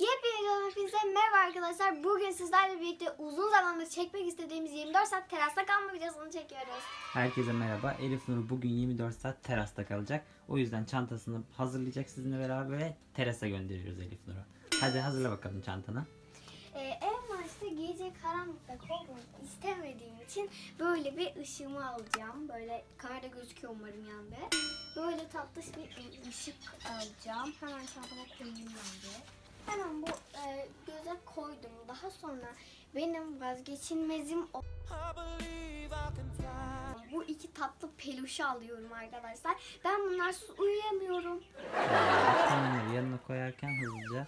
Yepyeni hepinize merhaba arkadaşlar. Bugün sizlerle birlikte uzun zamandır çekmek istediğimiz 24 saat terasta kalma videosunu çekiyoruz. Herkese merhaba. Elif Nur bugün 24 saat terasta kalacak. O yüzden çantasını hazırlayacak sizinle beraber ve terasa gönderiyoruz Elif Nur'u. Hadi hazırla bakalım çantanı. Ee, en başta gece karanlıkta korkmak istemediğim için böyle bir ışığımı alacağım. Böyle kamerada gözüküyor umarım yanında. Böyle tatlış bir ışık alacağım. Hemen çantama koyayım ben de. Hemen bu e, göze koydum. Daha sonra benim vazgeçilmezim o- bu iki tatlı peluşu alıyorum arkadaşlar. Ben bunlarsız uyuyamıyorum. Onları yanına koyarken hızlıca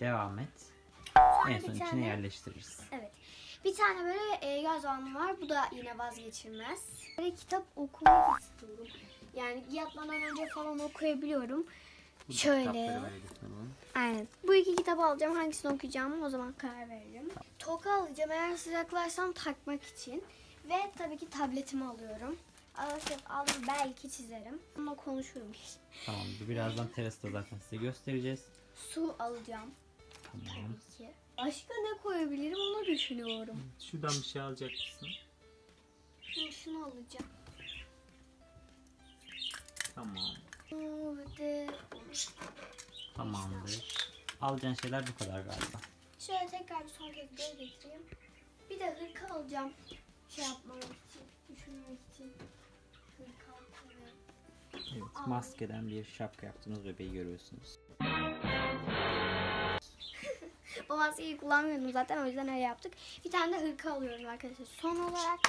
devam et. Sonra En son içine tane- yerleştiririz. Evet. Bir tane böyle e, yaz anı var. Bu da yine vazgeçilmez. Böyle kitap okumak istiyorum. Yani yatmadan önce falan okuyabiliyorum. Bu Şöyle. kitapları. Aynen. Bu iki kitabı alacağım. Hangisini okuyacağımı o zaman karar veririm. Toka alacağım eğer sıcaklarsam takmak için. Ve tabii ki tabletimi alıyorum. Alırsam alır belki çizerim. Ama konuşurum. Tamam birazdan terasta zaten size göstereceğiz. Su alacağım Tamam. tabii ki. Başka ne koyabilirim onu düşünüyorum. Şuradan bir şey alacak mısın? Şimdi şunu alacağım. Tamam. Tamamdır. Alacağın şeyler bu kadar galiba. şöyle tekrar bir son kez göz getireyim. Bir de hırka alacağım. Şey yapmamak için, düşünmek için. Hırka alıyorum. Evet, maskeden bir şapka yaptığınız bebeği görüyorsunuz. O maskeyi kullanmıyordum zaten o yüzden öyle yaptık. Bir tane de hırka alıyorum arkadaşlar. Son olarak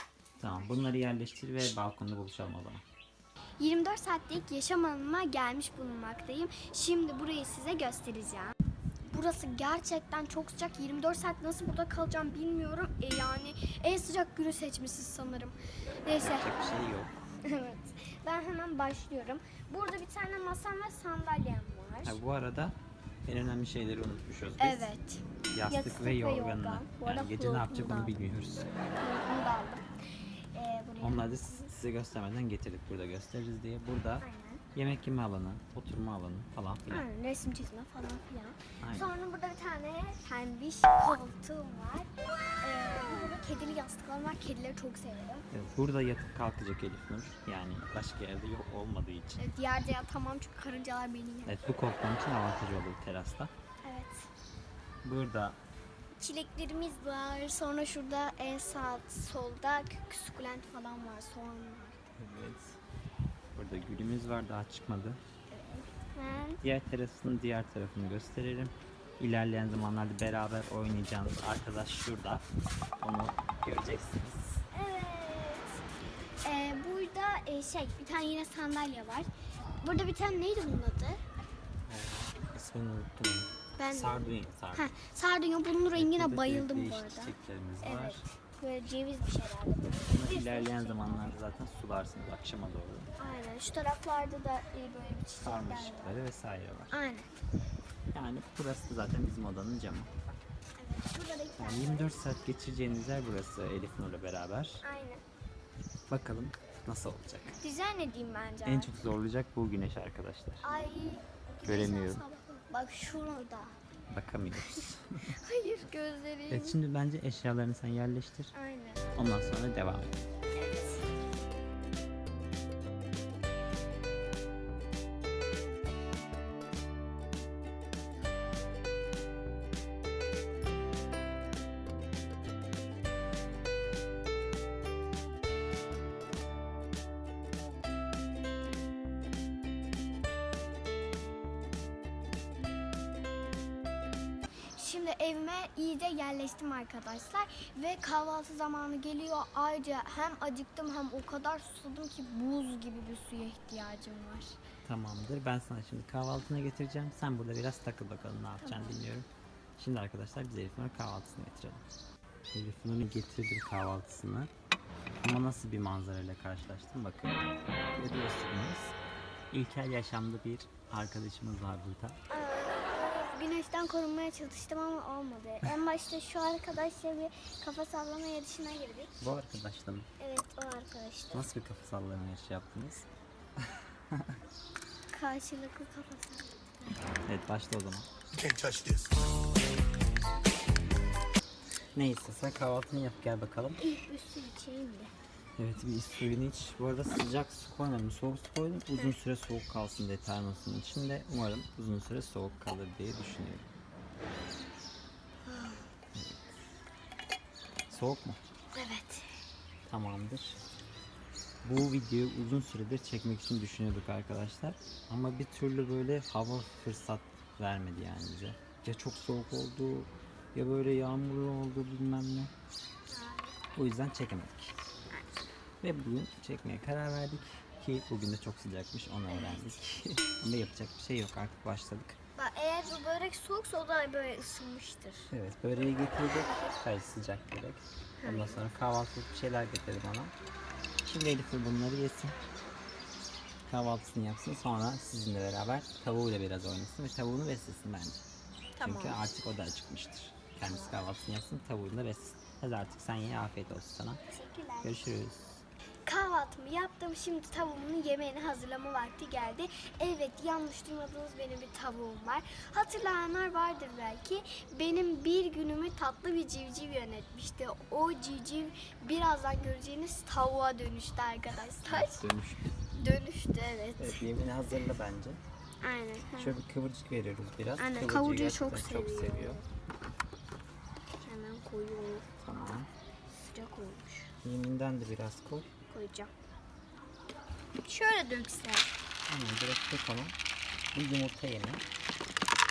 Tamam bunları yerleştir ve balkonda buluşalım o zaman. 24 saatlik yaşam alanıma gelmiş bulunmaktayım. Şimdi burayı size göstereceğim. Burası gerçekten çok sıcak. 24 saat nasıl burada kalacağım bilmiyorum. E yani en sıcak günü seçmişiz sanırım. Neyse. Yapacak bir şey yok. evet. Ben hemen başlıyorum. Burada bir tane masam ve sandalyem var. Ha, bu arada en önemli şeyleri unutmuşuz biz. Evet. Yastık, Yastık ve yorganını. yorgan. Yani gece ne yapacak onu bilmiyoruz. Bunu da aldım. Ee. Onları da size göstermeden getirdik burada gösteririz diye. Burada Aynen. yemek yeme alanı, oturma alanı falan filan. Aynen. Resim çizme falan filan. Aynen. Sonra burada bir tane pembiş koltuğum var. Ee, burada kedili yastıklar var. Kedileri çok seviyorum. Evet, burada yatıp kalkacak Elif Nur. Yani başka yerde yok olmadığı için. Evet, yerde yatamam çünkü karıncalar beni yer. Evet bu korkmam için avantajı olur terasta. Evet. Burada Çileklerimiz var. Sonra şurada en sağ solda kük sukulent falan var. Soğan var. evet. Burada gülümüz var daha çıkmadı. Ben Diğer terasının diğer tarafını gösterelim. İlerleyen zamanlarda beraber oynayacağınız arkadaş şurada. Onu göreceksiniz. Evet. Ee, burada e, şey bir tane yine sandalye var. Burada bir tane neydi bunun adı? İsmini unuttum. Ben Sardunya. Sardunya. Heh, sardunya bunun rengine Burada bayıldım bu arada. çiçeklerimiz var. Evet. Böyle ceviz bir şeyler. Bir ilerleyen zamanlarda zaten sularsınız akşama doğru. Aynen. Şu taraflarda da e, böyle bir çiçekler var. Sarmaşıkları vesaire var. Aynen. Yani burası da zaten bizim odanın camı. Evet. Yani 24 saat geçireceğiniz yer burası Elif Nur'la beraber. Aynen. Bakalım nasıl olacak. Düzen edeyim bence. En çok zorlayacak bu güneş arkadaşlar. Ay. Göremiyorum. Bak şurada. Bakamıyoruz. Hayır gözlerim. evet şimdi bence eşyalarını sen yerleştir. Aynen. Ondan sonra devam et. Şimdi evime iyice yerleştim arkadaşlar ve kahvaltı zamanı geliyor. Ayrıca hem acıktım hem o kadar susadım ki buz gibi bir suya ihtiyacım var. Tamamdır. Ben sana şimdi kahvaltına getireceğim. Sen burada biraz takıl bakalım ne yapacaksın bilmiyorum. Şimdi arkadaşlar biz Elif Nur'a kahvaltısını getirelim. Elif Nur'un getirdim kahvaltısını. Ama nasıl bir manzarayla karşılaştım bakın. Görüyorsunuz. İlkel yaşamda bir arkadaşımız var burada. Ee, güneşten korunmaya çalıştım ama olmadı. En başta şu arkadaşla bir kafa sallama yarışına girdik. Bu arkadaşla mı? Evet o arkadaşla. Nasıl bir kafa sallama yarışı yaptınız? Karşılıklı kafa sallama. Evet başla o zaman. Can't touch this. Neyse sen kahvaltını yap gel bakalım. İlk üstü içeyim de. Evet bir suyunu iç. Bu arada sıcak su koymadım. Soğuk su koydum. Uzun süre soğuk kalsın diye termosun içinde. Umarım uzun süre soğuk kalır diye düşünüyorum. Evet. Soğuk mu? Evet. Tamamdır. Bu videoyu uzun süredir çekmek için düşünüyorduk arkadaşlar. Ama bir türlü böyle hava fırsat vermedi yani bize. Ya çok soğuk oldu ya böyle yağmurlu oldu bilmem ne. O yüzden çekemedik. Ve bugün çekmeye karar verdik ki bugün de çok sıcakmış onu öğrendik. Ama yapacak bir şey yok artık başladık. Bak eğer bu börek soğuksa o da böyle ısınmıştır. Evet böreği getirdik. Hayır sıcak börek. Ondan sonra kahvaltılık bir şeyler getirdim ona. Şimdi Elif de bunları yesin. Kahvaltısını yapsın sonra sizinle beraber tavuğuyla biraz oynasın ve tavuğunu beslesin bence. Tamam. Çünkü artık o da acıkmıştır. Kendisi kahvaltısını yapsın tavuğunu da beslesin. Hadi artık sen ye afiyet olsun sana. Teşekkürler. Görüşürüz. Kahvaltımı yaptım. Şimdi tavuğumun yemeğini hazırlama vakti geldi. Evet yanlış duymadınız benim bir tavuğum var. Hatırlayanlar vardır belki. Benim bir günümü tatlı bir civciv yönetmişti. O civciv birazdan göreceğiniz tavuğa dönüştü arkadaşlar. Dönüştü. Dönüştü evet. Evet yemeğini hazırla bence. Aynen. ha. Şöyle bir kıvırcık veriyoruz biraz. Aynen, Kıvırcığı çok gerçekten çok seviyor. seviyor. Hemen koyuyorum. Tamam. Sıcak olmuş. Yeminden de biraz koy. Koyacağım. Şöyle döksem. Hemen direkt dök onu. Bu yumurta yeme.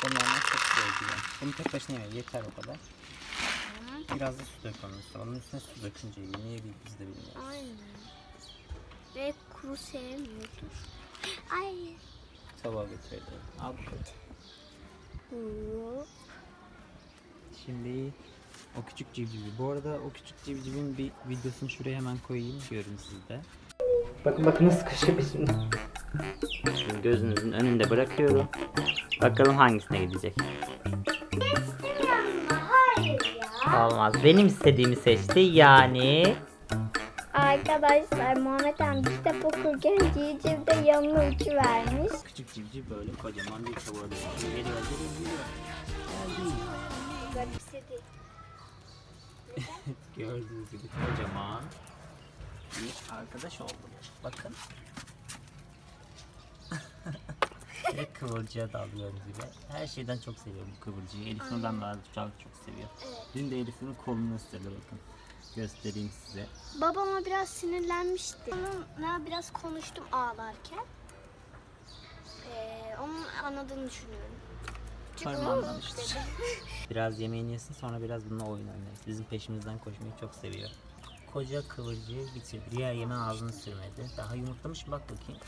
Onlardan çok sevdiğim. Bunu tek başına yeme. Yeter o kadar. Biraz da su dök onun üstüne. Onun üstüne su dökünce. Niye biz, de bilmiyoruz. Aynen. Ve kuru sevmiyordur. Ay. Tabağa götürelim. Al. Şimdi o küçük civcivi. Bu arada o küçük civcivin bir videosunu şuraya hemen koyayım. Görün siz de. Bakın bakın nasıl kaşıyor şimdi. Gözünüzün önünde bırakıyorum. Bakalım hangisine gidecek. Hayır ya. Olmaz. Benim istediğimi seçti. Yani Arkadaşlar Muhammed amca kitap okurken civciv de yanına uçuvermiş. küçük civciv böyle kocaman bir tavuğa dönüşüyor. Geliyor, geliyor, geliyor. Geldi. Garipsedi. Gördüğünüz gibi kocaman bir arkadaş oldu. Bakın. Ve kıvırcığa dalıyoruz gibi. Her şeyden çok seviyorum bu kıvırcığı. Elif Nur'dan daha çok çok seviyor. Evet. Dün de Elif Nur'un kolunu ısırdı bakın. Göstereyim size. Babama biraz sinirlenmişti. Onunla biraz konuştum ağlarken. Ee, onun anladığını düşünüyorum. O- alıştır. Biraz yemeğini yesin sonra biraz bununla oyun oynarız. Bizim peşimizden koşmayı çok seviyor. Koca kıvırcığı bitirdi. Diğer yemeğin ağzını sürmedi. Daha yumurtlamış mı bak bakayım.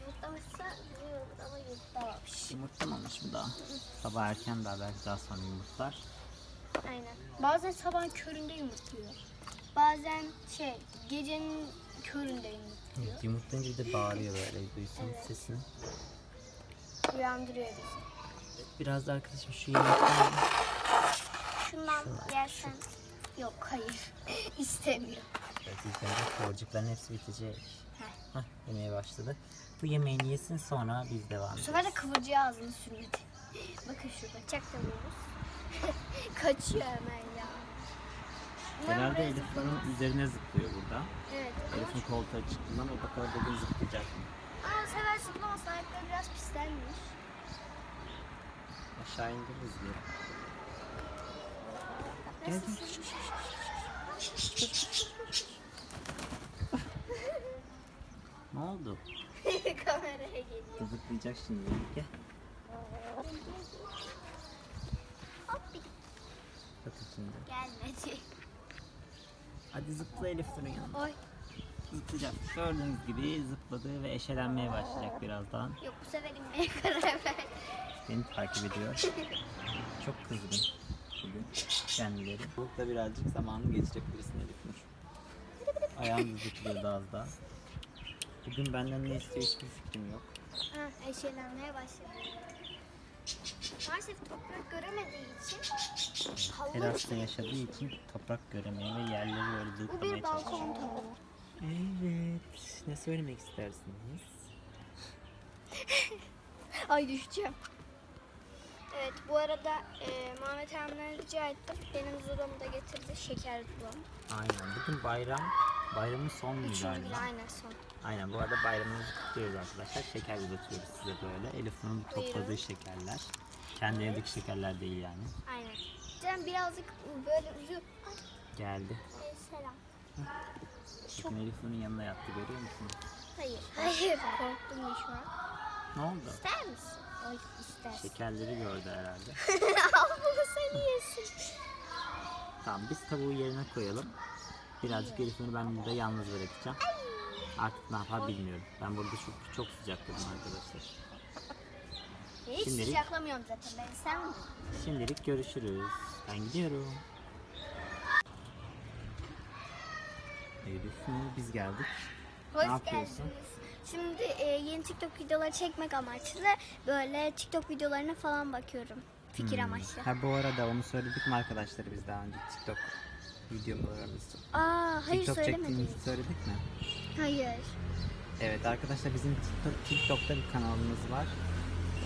Yumurtlamışsa biliyorum ama yumurtlamamış. Yumurtlamamış mı daha? Sabah erken daha belki daha sonra yumurtlar. Aynen. Bazen sabah köründe yumurtluyor. Bazen şey gecenin köründe yumurtluyor. Evet, yumurtlayınca bir de bağırıyor böyle duysanız sesini. Uyandırıyor bizi. Biraz da arkadaşım şu yemekten Şundan yersen. Yok hayır. İstemiyor. Evet, ilk önce kıvırcıkların hepsi bitecek. Hah, yemeye başladı. Bu yemeğini yesin sonra biz devam Bu ederiz. sefer de kıvırcığı ağzını sürmedi. Bakın şurada çaktırmıyoruz. Kaçıyor hemen ya. Genelde buraya Elif zıplamaz. bunun üzerine zıplıyor burada. Evet. Elif'in koltuğa çıktığından o bakalım bugün zıplayacak mı? Ama bu sefer zıplamaz. Ayakları biraz pislenmiş. Aşağı indiririz diye. Gel. Ne oldu? Kameraya geliyor. Zıplayacak şimdi. Gel. Hop bir Bak şimdi. gelmedi. Hadi zıpla Elif durun yanına. Oy. Zıplayacak. Gördüğünüz gibi zıpladı ve eşelenmeye başlayacak birazdan. Yok bu sefer inmeye karar verdi. Beni takip ediyor. Çok kızgın bugün kendileri. Bulutla birazcık zamanını geçirebilirsin Elif Nur. Ayağım zıplıyordu az daha. Bugün benden ne istiyor hiçbir fikrim yok. Ha, eşelenmeye başladı. Maalesef toprak göremediği için havlu Terasta yaşadığı için toprak göremeye ve yerleri öyle Bu bir çalışıyor. balkon tavuğu. Evet. Ne söylemek istersiniz? Ay düşeceğim. Evet bu arada e, Muhammed Emre'den rica ettim. Benim zulamı da getirdi. Şeker zulam. Aynen. Bugün bayram. Bayramın son günü Üçüncü gün galiba. aynen son. Aynen bu arada bayramınızı kutluyoruz arkadaşlar. Şeker uzatıyoruz size böyle. Elif topladığı şekerler. Kendi evdeki şekerler değil yani. Aynen. Can birazcık böyle. Ay, Geldi. e, selam. Bakın Elif yanına yattı görüyor musunuz? Hayır. Hayır. Korktum ya şu an. Ne oldu? İster misin? Ay istersin. Şekerleri gördü herhalde. Al bunu sen yesin. Tamam biz tavuğu yerine koyalım. Birazcık Elif Nur'u ben burada yalnız bırakacağım. Artık ne yapar bilmiyorum. Ben burada çok çok sıcakladım arkadaşlar. Hiç Şimdilik- sıcaklamıyorum zaten ben sen mi? Şimdilik görüşürüz. Ben gidiyorum. Elif Nur biz geldik. Hoş Ne yapıyorsun? geldiniz. Şimdi e, yeni TikTok videoları çekmek amaçlı böyle TikTok videolarına falan bakıyorum. Fikir Hmm. amaçlı. Ha bu arada onu söyledik mi arkadaşlar biz daha önce TikTok videolarımızda? Aa hayır TikTok söylemedim. çektiğimizi söyledik mi? Hayır. Evet arkadaşlar bizim TikTok, TikTok'ta bir kanalımız var.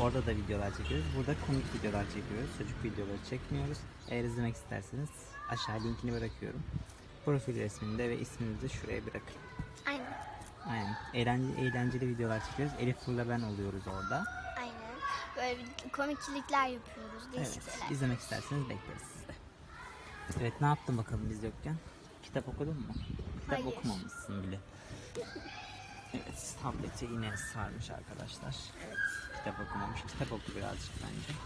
Orada da videolar çekiyoruz. Burada komik videolar çekiyoruz. Çocuk videoları çekmiyoruz. Eğer izlemek isterseniz aşağı linkini bırakıyorum. Profil resmini de ve ismini de şuraya bırakın. Aynen. Aynen. Eğlenceli, eğlenceli videolar çekiyoruz. Elif Fur'la ben oluyoruz orada. Aynen. Böyle komiklikler yapıyoruz. Değişik Evet. şeyler. izlemek isterseniz bekleriz sizde. Evet ne yaptın bakalım biz yokken? Kitap okudun mu? Kitap Hayır. okumamışsın bile. Evet tableti yine sarmış arkadaşlar. Evet. Kitap okumamış. Kitap oku birazcık bence.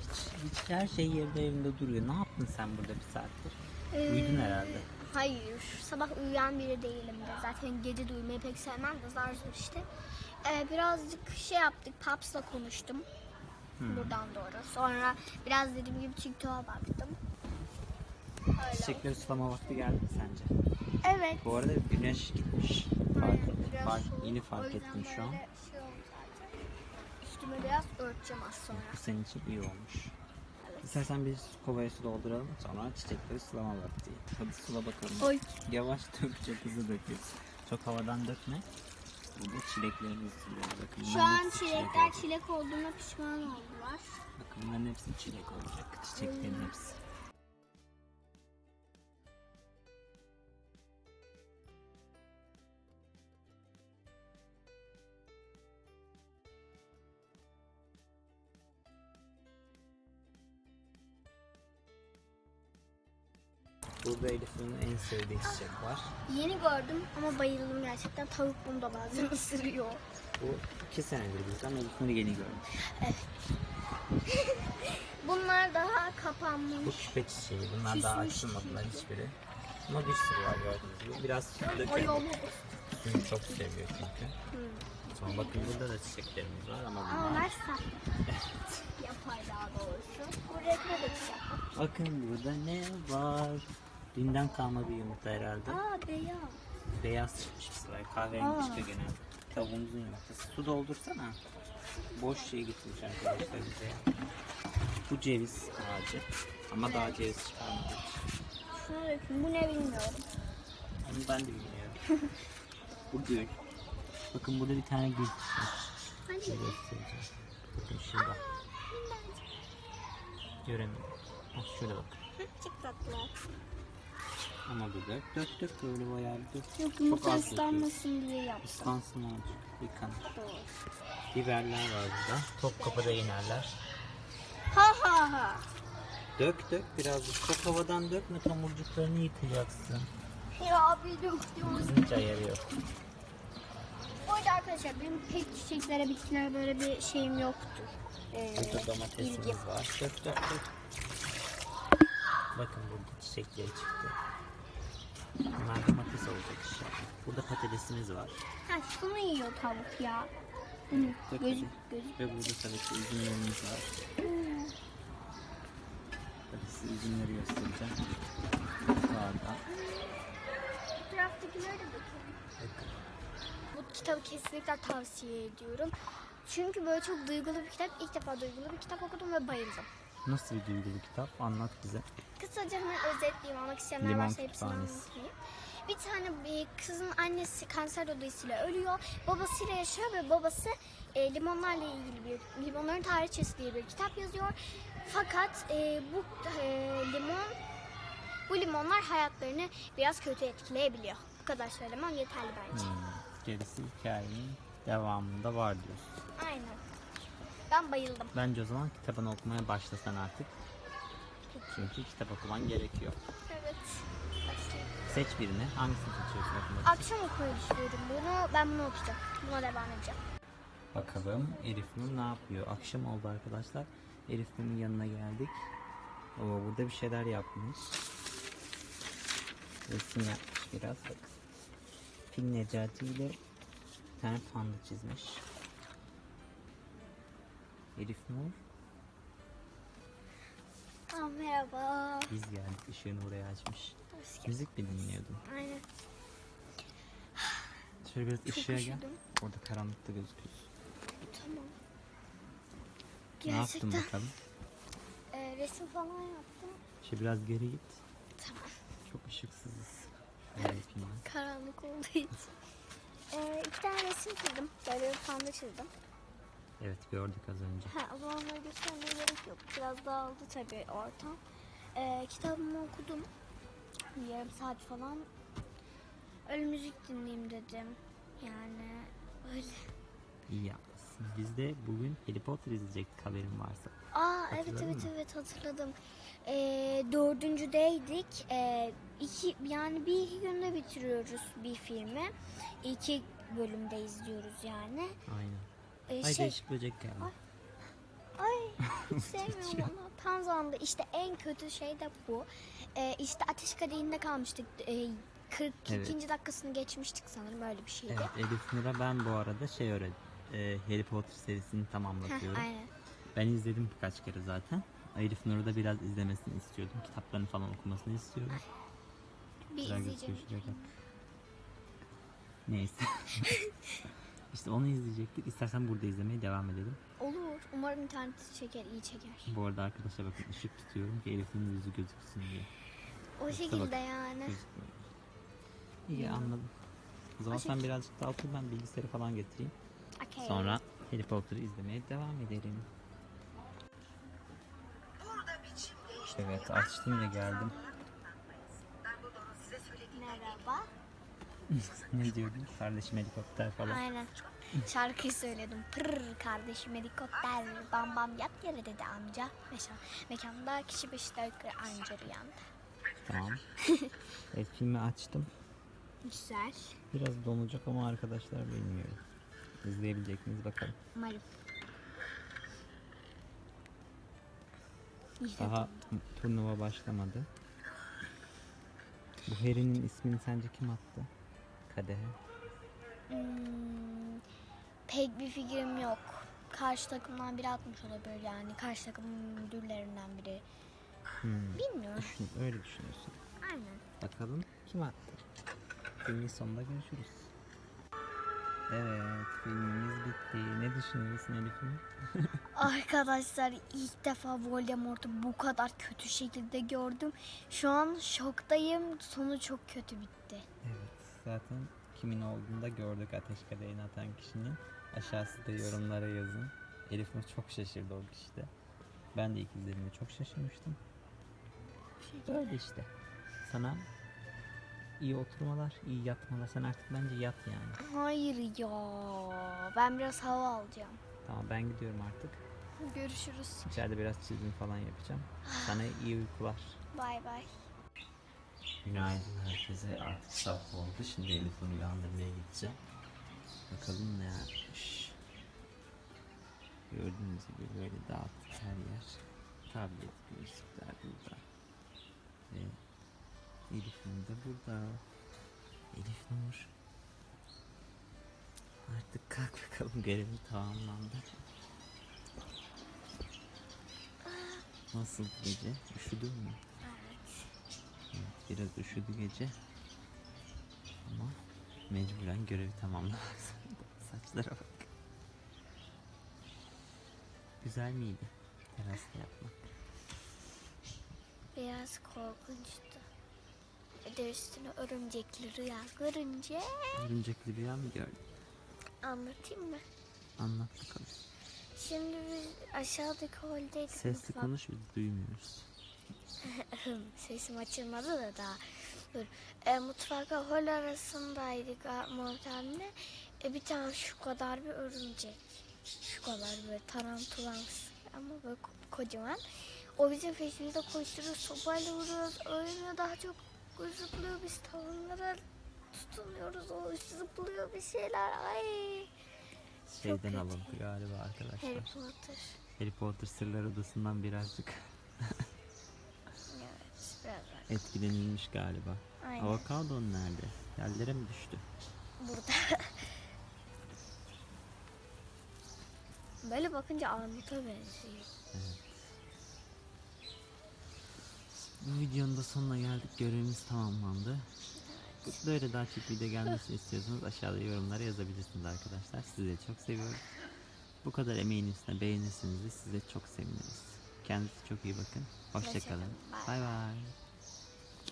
Hiç, hiç her şey yerinde yerinde duruyor. Ne yaptın sen burada bir saattir? Ee, Uyudun herhalde. Hayır. Sabah uyuyan biri değilim de. Zaten gece de uyumayı pek sevmem de zar zor işte. Ee, birazcık şey yaptık. Paps'la konuştum. Hmm. Buradan doğru. Sonra biraz dediğim gibi TikTok'a baktım. Öyle. Çiçekleri sulama vakti geldi mi sence? Evet. Bu arada güneş gitmiş. Fark, biraz fark, yeni fark ettim şu an. Şey oldu zaten. Üstüme biraz örteceğim az sonra. Bu senin için iyi olmuş. İstersen bir kovaya su dolduralım sonra çiçekleri sulama vakti. Hadi sula bakalım. Oy. Yavaş dök, çok hızlı döküyorsun. Çok havadan dökme. Burada çileklerimiz suluyor. Bakın Şu bunların an hepsi çilek çilekler olacak. çilek olduğuna pişman oldular. Bakın bunların hepsi çilek olacak. Çiçeklerin hepsi. Burada Elif'in en sevdiği çiçek var. Yeni gördüm ama bayıldım gerçekten. Tavuk bunu da bazen ısırıyor. Bu iki senedir bizden Elif'in yeni görmüş. Bunlar daha Bu kapanmış. küpe çiçeği. Bunlar daha Küsmüş açılmadılar hiçbiri. Ama bir sürü var gördüğünüz gibi. Biraz dökelim. Suyu çok seviyor çünkü. Sonra bakın burada da çiçeklerimiz var ama Ama bunlar... onlar sahte. Yapay daha doğrusu. Bu renkli de güzel. Bakın burada ne var? Dünden kalma bir yumurta herhalde. Aa beyaz. Beyaz çıkmış bir sıra. Kahverengi Aa. çıkıyor genelde. Tavuğumuzun yumurtası. Su doldursana. Boş şey getirmiş arkadaşlar bize. Bu ceviz ağacı. Ama daha ceviz çıkarmadı. Bakın bu ne bilmiyorum. Onu ben de bilmiyorum. Bu gül. Bakın burada bir tane gül çıkmış. Hani Şöyle göstereceğim. Bakın şurada. Göremiyorum. Bak şöyle bak. çok tatlılar. Ama bir dök dök dök böyle bayağı bir dök. Yok yumurta az ıslanmasın diye yaptım. Islansın olacak. Yıkan. Doğru. Biberler var burada. Topkapı'da inerler. Ha ha ha. Dök dök birazcık. Çok havadan dökme tomurcuklarını yıkacaksın. Ya bir döktüm. Hiç ayarı yok. Bu arada arkadaşlar benim pek çiçeklere, bitkilere böyle bir şeyim yoktur. Ee, Burada domatesimiz ilgim. var. Dök dök dök. Bakın burada çiçekleri çıktı. Bunlar domates olacak inşallah. Burada patatesimiz var. Ha şunu yiyor tavuk ya. Dök göz, göz. Ve burada tabii ki üzümlerimiz var. Hadi size üzümleri göstereceğim. Taraftakileri de. Bakın. Bu kitabı kesinlikle tavsiye ediyorum. Çünkü böyle çok duygulu bir kitap. İlk defa duygulu bir kitap okudum ve bayıldım. Nasıl bir duygulu kitap? Anlat bize. Kısaca hemen özetleyeyim. İsteyenler Limon varsa hepsini anlatayım. Bir tane bir kızın annesi kanser dolayısıyla ölüyor. Babasıyla yaşıyor ve babası e, limonlarla ilgili bir limonların tarihçesi diye bir kitap yazıyor. Fakat e, bu e, limon bu limonlar hayatlarını biraz kötü etkileyebiliyor. Bu kadar söylemem yeterli bence. Hmm, gerisi hikayenin devamında var diyorsun. Aynen. Ben bayıldım. Bence o zaman kitabını okumaya başlasan artık. Çünkü kitap okuman gerekiyor. Evet. Başlayalım. Seç birini. Hangisini seçiyorsun okumak için? Akşam okumayı düşünüyorum bunu. Ben bunu okuyacağım. Buna devam edeceğim. Bakalım Elif Nur ne yapıyor? Akşam oldu arkadaşlar. Elif Nur'un yanına geldik. Oo, burada bir şeyler yapmış. Resim yapmış biraz. Bak. Fil Necati ile bir tane panda çizmiş. Elif Nur Aa, merhaba. biz geldik ışığını buraya açmış. Hoş. Müzik mi dinliyordun? Aynen. Şöyle biraz Çok ışığa gel. üşüdüm. Orada karanlıkta gözüküyorsun. Tamam. Ne yaptın Gerçekten bakalım? e, resim falan yaptım. Şöyle biraz geri git. Tamam. Çok ışıksızız. Yapayım ben. Karanlık olduğu için. E, iki tane resim çizdim. Böyle bir panda çizdim. Evet gördük az önce. Ha, o zaman onları göstermeye gerek yok. Biraz dağıldı tabii ortam. E, kitabımı okudum. Bir yarım saat falan. Öyle müzik dinleyeyim dedim. Yani öyle. İyi yapmışsın. Biz de bugün Harry Potter izleyecektik haberin varsa. Aa evet evet mı? evet hatırladım. Ee, dördüncüdeydik. Ee, iki, yani bir iki günde bitiriyoruz bir filmi. İki bölümde izliyoruz yani. Aynen. Ee, Ay şey, değişik böcek geldi. ay hiç sevmiyorum onu. Tam zamanında işte en kötü şey de bu. Ee, işte ateş kadehinde kalmıştık. Ee, 42. Evet. dakikasını geçmiştik sanırım öyle bir şeydi. Evet Elif Nur'a ben bu arada şey öğrettim. Ee, Harry Potter serisini Heh, tamamlatıyorum. aynen. Ben izledim birkaç kere zaten. Elif Nur'u da biraz izlemesini istiyordum. Kitaplarını falan okumasını istiyorum. Bir Güzel izleyeceğim. gözüküyor. Neyse. işte onu izleyecektik. İstersen burada izlemeye devam edelim. Olur. Umarım internet çeker, iyi çeker. Bu arada arkadaşlar bakın ışık tutuyorum ki Elif'in yüzü gözüksün diye. O şekilde yani. Gözükmüyor. İyi anladım. O zaman O sen şekil- birazcık daha otur ben bilgisayarı falan getireyim. Okey. Sonra Harry Potter'ı izlemeye devam edelim. Evet açtım ve geldim. Merhaba. ne diyordun? Kardeşim helikopter falan. Aynen. Şarkıyı söyledim. Pırr kardeşim helikopter bam bam yat yere dedi amca. Meşan, mekanda kişi beşi yukarı anca rüyanda. Tamam. evet filmi açtım. Güzel. Biraz donacak ama arkadaşlar bilmiyorum. İzleyebilecek miyiz bakalım. Umarım. Daha turnuva başlamadı. Bu Harry'nin ismini sence kim attı? Kadehe. Hmm, pek bir fikrim yok. Karşı takımdan biri atmış olabilir yani. Karşı takımın müdürlerinden biri. Hmm. Bilmiyorum. Düşün, öyle düşünüyorsun. Aynen. Bakalım kim attı? Filmin sonunda görüşürüz. Evet filmimiz bitti. Ne düşünüyorsun Elif'im? Arkadaşlar ilk defa Voldemort'u bu kadar kötü şekilde gördüm. Şu an şoktayım. Sonu çok kötü bitti. Evet zaten kimin olduğunu da gördük ateş kadehini atan kişinin. Aşağısı da yorumlara yazın. Elif çok şaşırdı o kişide. Ben de ilk izlediğimde çok şaşırmıştım. Böyle işte. Sana iyi oturmalar, iyi yatmalar. Sen artık bence yat yani. Hayır ya. Ben biraz hava alacağım. Tamam ben gidiyorum artık. Görüşürüz. İçeride biraz çizim falan yapacağım. Sana iyi uykular. Bay bay. Günaydın herkese. Artık sabah oldu. Şimdi Elif Nur'u uyandırmaya gideceğim. Bakalım ne yapmış. Gördüğünüz gibi böyle dağıttık her yer. Tablet, gözlükler burada. Ve Elif Nur da burada. Elif Nur. Artık kalk bakalım görevin tamamlandı. Nasıl gece? Üşüdün mü? Biraz üşüdü gece. Ama mecburen görevi tamamlamak zorunda. Saçlara bak. Güzel miydi? Terasta yapmak. Biraz korkunçtu. Bir de üstüne örümcekli rüya görünce Örümcekli rüya mı gördün? anlatayım mı? Anlat bakalım. Şimdi biz aşağıdaki holdeydik. Sesli mutfak- konuş biz duymuyoruz. Sesim açılmadı da daha. Dur. E, mutfakla hol arasındaydık Morten'le. E, bir tane şu kadar bir örümcek. Şu kadar böyle tarantulamsı ama böyle ko- kocaman. O bizim peşimizde koşturuyor, sopayla vuruyoruz, ölmüyor daha çok zıplıyor. Biz tavanlara tutunuyoruz, o zıplıyor bir şeyler. Ay. Şeyden kötü. alıntı galiba arkadaşlar. Harry Potter. Harry Potter Sırlar Odası'ndan birazcık. etkilenilmiş galiba. Aynen. Avokadon nerede? Yerlere mi düştü? Burada. Böyle bakınca armuta benziyor. Bu videonun da sonuna geldik. Görevimiz tamamlandı. Böyle daha çok video gelmesini istiyorsanız aşağıda yorumlara yazabilirsiniz arkadaşlar. Sizi çok seviyorum. Bu kadar emeğin üstüne beğenirseniz de size çok seviniriz. Kendinize çok iyi bakın. Hoşçakalın. Bay bay.